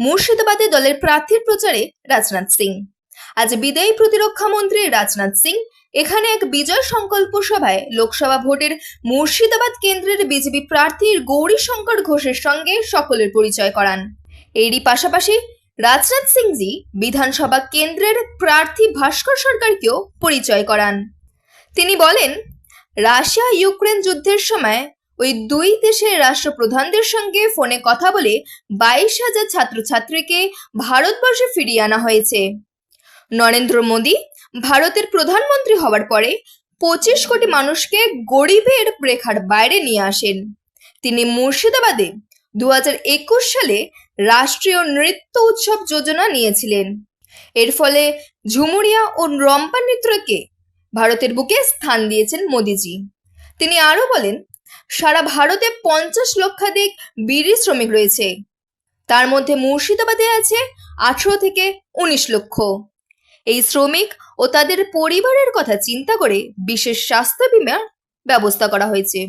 মুর্শিদাবাদে দলের প্রার্থীর প্রচারে রাজনাথ সিং। আজ বিদায়ী প্রতিরক্ষা মন্ত্রী রাজনাথ সিং এখানে এক বিজয় সংকল্প সভায় লোকসভা ভোটের মুর্শিদাবাদ কেন্দ্রের বিজেপি প্রার্থীর গৌরীশঙ্কর ঘোষের সঙ্গে সকলের পরিচয় করান। এরই পাশাপাশি রাজনাথ সিংজি বিধানসভা কেন্দ্রের প্রার্থী ভাস্কর সরকারকেও পরিচয় করান। তিনি বলেন রাশিয়া ইউক্রেন যুদ্ধের সময় ওই দুই দেশের রাষ্ট্রপ্রধানদের সঙ্গে ফোনে কথা বলে বাইশ হাজার ছাত্রছাত্রীকে ভারতবর্ষে ফিরিয়ে আনা হয়েছে। নরেন্দ্র মোদী ভারতের প্রধানমন্ত্রী হওয়ার পরে পঁচিশ কোটি মানুষকে গরিবের রেখার বাইরে নিয়ে আসেন। তিনি মুর্শিদাবাদে দু সালে রাষ্ট্রীয় নৃত্য উৎসব যোজনা নিয়েছিলেন। এর ফলে ঝুমুরিয়া ও রম্পা নৃত্যকে ভারতের বুকে স্থান দিয়েছেন মোদিজি। তিনি আরও বলেন সারা ভারতে পঞ্চাশ লক্ষাধিক বিড়ি শ্রমিক রয়েছে। তার মধ্যে মুর্শিদাবাদে আছে আঠেরো থেকে উনিশ লক্ষ। এই শ্রমিক ও তাদের পরিবারের কথা চিন্তা করে বিশেষ স্বাস্থ্য বিমার ব্যবস্থা করা হয়েছে।